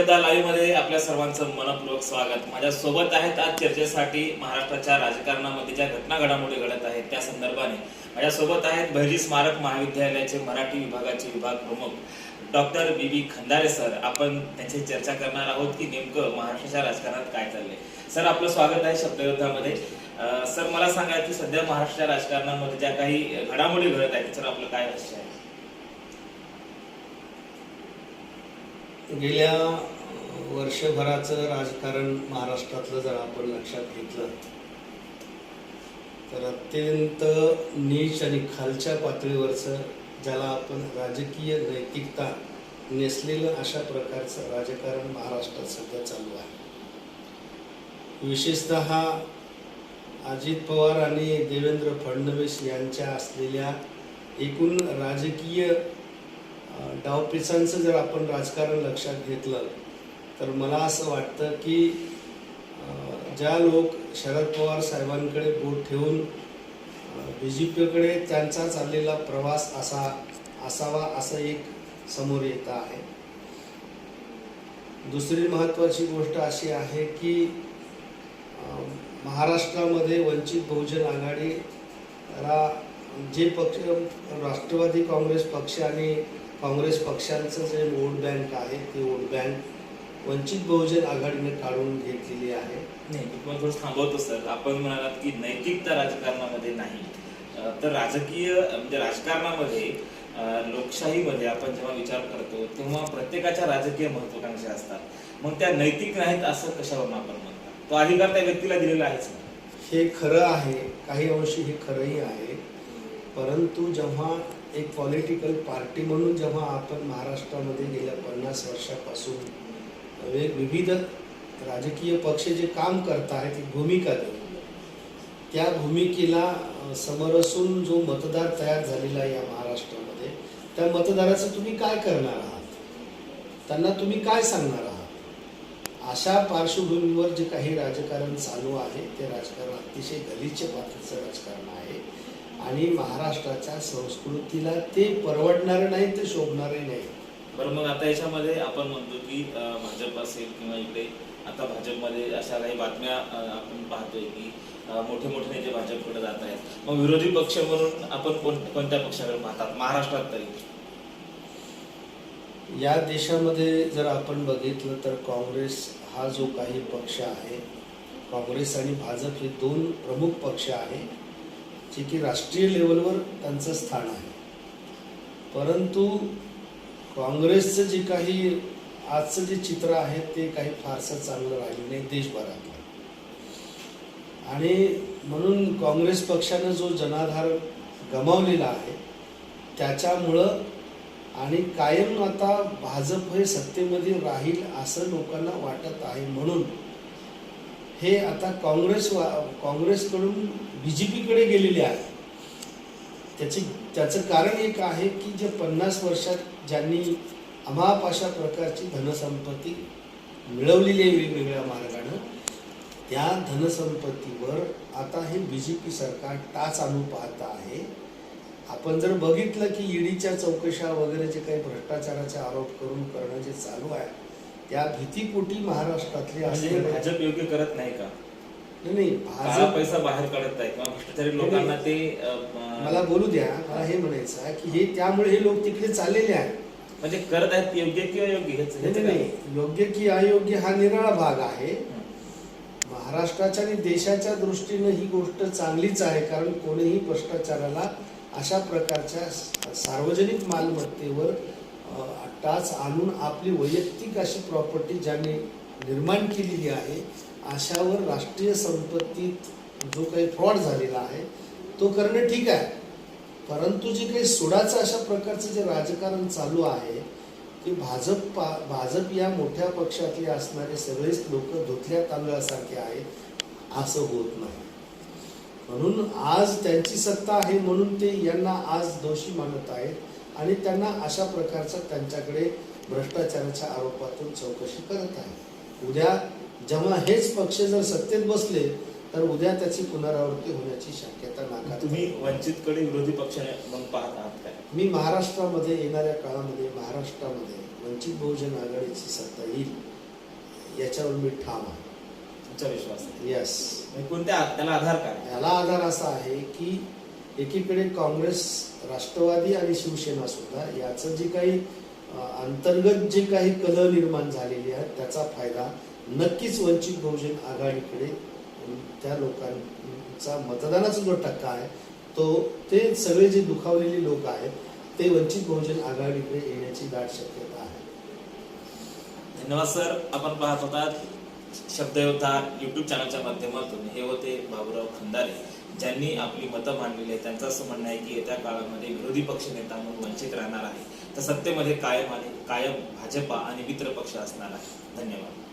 शब्ददा लाईव्हमध्ये आपल्या सर्वांचं मनपूर्वक स्वागत. माझ्या सोबत आहेत आज चर्चेसाठी महाराष्ट्राच्या राजकारणामध्ये ज्या घटना घडामोडी घडत आहेत त्या संदर्भाने माझ्या सोबत आहेत बहिरी स्मारक महाविद्यालयाचे मराठी विभागाचे विभाग प्रमुख doctor B B Khandare sir. आपण त्यांची चर्चा करणार आहोत की नेमकं महाराष्ट्राच्या राजकारणात काय चाललंय. सर आपलं स्वागत आहे शब्दयुद्धामध्ये सर मला सांगा की सध्या महाराष्ट्राच्या राजकारणामध्ये ज्या काही घडामोडी घडत आहेत सर आपलं काय लक्ष आहे? गेल्या वर्षभराचं राजकारण महाराष्ट्रातलं जर आपण लक्षात घेतलं तर अत्यंत नीच आणि खालच्या पातळीवरचं ज्याला आपण राजकीय नैतिकता नेसलेलं अशा प्रकारचं राजकारण महाराष्ट्रात सध्या चालू आहे. विशेषत अजित पवार आणि देवेंद्र फडणवीस यांच्या असलेल्या एकूण राजकीय डावपिसांचं जर आपण राजकारण लक्षात घेतलं तर मला असं वाटतं की ज्या लोक शरद पवार साहेबांकडे बोट ठेवून बी जे पीकडे त्यांचा चाललेला प्रवास असा असावा असं एक समोर येत आहे. दुसरी महत्त्वाची गोष्ट अशी आहे की महाराष्ट्रामध्ये वंचित बहुजन आघाडी रा जे पक्ष राष्ट्रवादी काँग्रेस पक्ष आणि काँग्रेस पक्षांचं जे वोट बँक आहे ते वोट बँक वंचित बहुजन आघाडीने काढून घेतलेली आहे. नाही मी तुम्हाला थोडं थांबवतो सर. आपण म्हणालात की नैतिकता राजकारणामध्ये नाही. तर राजकीय म्हणजे राजकारणामध्ये लोकशाहीमध्ये आपण जेव्हा विचार करतो तेव्हा प्रत्येकाच्या राजकीय महत्वाकांक्षा असतात. मग त्या नैतिक नाहीत असं कशावरून आपण म्हणतात? तो अधिकार त्या व्यक्तीला दिलेला आहेच हे खरं आहे. काही अंशी हे खरंही आहे. परंतु जेव्हा एक पॉलिटिकल पार्टी म्हणून जेव्हा आपण महाराष्ट्रामध्ये गेल्या पन्नास वर्षापासून वेग विविध राजकीय पक्ष जे काम करत आहेत ती भूमिका देऊन त्या भूमिकेला समोर असून जो मतदार तयार झालेला आहे या महाराष्ट्रामध्ये त्या मतदाराचं तुम्ही काय करणार आहात? त्यांना तुम्ही काय सांगणार आहात? अशा पार्श्वभूमीवर जे काही राजकारण चालू आहे ते राजकारण अतिशय गलिच्छ पातळीचं राजकारण आहे. आणि महाराष्ट्राच्या संस्कृतीला ते परवडणारं नाही ते शोभणारही नाही. बरं मग आता याच्यामध्ये आपण म्हणतो की भाजप असेल किंवा इकडे आता भाजपमध्ये अशा काही बातम्या आपण पाहतोय की मोठे मोठे नेते भाजपकडे जात आहेत. मग विरोधी पक्ष म्हणून आपण कोण कोणत्या पक्षाकडे पाहतात? महाराष्ट्रात तरी. या देशामध्ये जर आपण बघितलं तर काँग्रेस हा जो काही पक्ष आहे काँग्रेस आणि भाजप हे दोन प्रमुख पक्ष आहे. जे की राष्ट्रीय लेवलवर त्यांचं स्थान आहे. परंतु काँग्रेसचं जे काही आजचं जे चित्र आहे ते काही फारसं चांगलं राहिलं नाही देशभरातलं. आणि म्हणून काँग्रेस पक्षानं जो जनाधार गमावलेला आहे त्याच्यामुळं आणि कायम आता भाजप हे सत्तेमध्ये राहील असं लोकांना वाटत आहे म्हणून हे आता काँग्रेस वा काँग्रेसकडून बी जे पीकडे गेलेले आहे त्याची त्याचं कारण एक आहे की जे पन्नास वर्षात ज्यांनी अमाप अशा प्रकारची धनसंपत्ती मिळवलेली आहे वेगवेगळ्या मार्गानं त्या धनसंपत्तीवर आता हे बी जे पी सरकार टाच आणून पाहत आहे. आपण जर बघितलं की ईडीच्या चौकशा वगैरे जे काही भ्रष्टाचाराचे आरोप करून करणं जे चालू आहे त्या भीतीपोटी महाराष्ट्रातले म्हणजे भाजप योग्य करत नाही का? नाही, नाही काळा भाजप पैसा बाहेर काढत आहे किंवा भ्रष्टाचारी लोकांना ते अं, मला बोलू द्या मला हे म्हणायचं आहे की हे त्यामुळे हे लोक तिकडे चाललेले आहेत. म्हणजे करत आहेत योग्य किंवा योग्य हेच नाही, हेच नाही, काय? नाही. योग्य की अयोग्य हा निराळा भाग आहे. महाराष्ट्राच्या आणि देशाच्या दृष्टीनं ही गोष्ट चांगलीच आहे कारण कोणीही भ्रष्टाचाराला अशा प्रकारच्या स- सार्वजनिक मालमत्तेवर टाच आणून आपली वैयक्तिक अशी प्रॉपर्टी ज्यांनी निर्माण केलेली आहे अशावर राष्ट्रीय संपत्तीत जो काही फ्रॉड झालेला आहे तो करणं ठीक आहे. परंतु जे काही सोडाचं अशा प्रकारचं जे राजकारण चालू आहे की भाजप पा- भाजप या मोठ्या पक्षातले असणारे सगळेच लोक धुतल्या तांदळासारखे आहेत असं होत नाही. म्हणून आज त्यांची सत्ता आहे म्हणून ते यांना आज दोषी मानत आहेत. आणि त्यांना अशा प्रकारचा त्यांच्याकडे भ्रष्टाचाराच्या आरोपातून चौकशी करत आहे. उद्या जेव्हा हेच पक्ष जर सत्तेत बसले तर उद्या त्याची पुनरावृत्ती होण्याची शक्यता नाकारता तुम्ही. वंचितकडे विरोधी पक्ष म्हणून पाहत आहात काय? मी महाराष्ट्रामध्ये येणाऱ्या काळामध्ये महाराष्ट्रामध्ये वंचित बहुजन आघाडीची सत्ता येईल याच्यावर मी ठाम आहे. तुमचा विश्वास आहे. यस म्हणजे कोणत्या त्याला आधार काय? याला आधार असा आहे की एकीकडे काँग्रेस राष्ट्रवादी आणि शिवसेना सुद्धा याचं जे काही अंतर्गत जे काही कलह निर्माण झालेली आहे त्याचा फायदा नक्कीच वंचित बहुजन आघाडीकडे त्या लोकांचा मतदानाचा जो टक्का आहे तो ते सगळे जे दुखावलेले लोक आहेत ते वंचित बहुजन आघाडीकडे येण्याची दाट शक्यता आहे. धन्यवाद सर. आपण पाहत होतात शब्दयोद्धा युट्यूब चॅनलच्या माध्यमातून हे होते बाबूराव खंदारे. ज्यांनी आपली मतं मांडलेली आहे त्यांचं असं म्हणणं आहे की येत्या काळामध्ये विरोधी पक्ष नेता म्हणून वंचित राहणार आहे. तर सत्तेमध्ये कायम आणि कायम भाजपा आणि मित्र पक्ष असणार आहे धन्यवाद.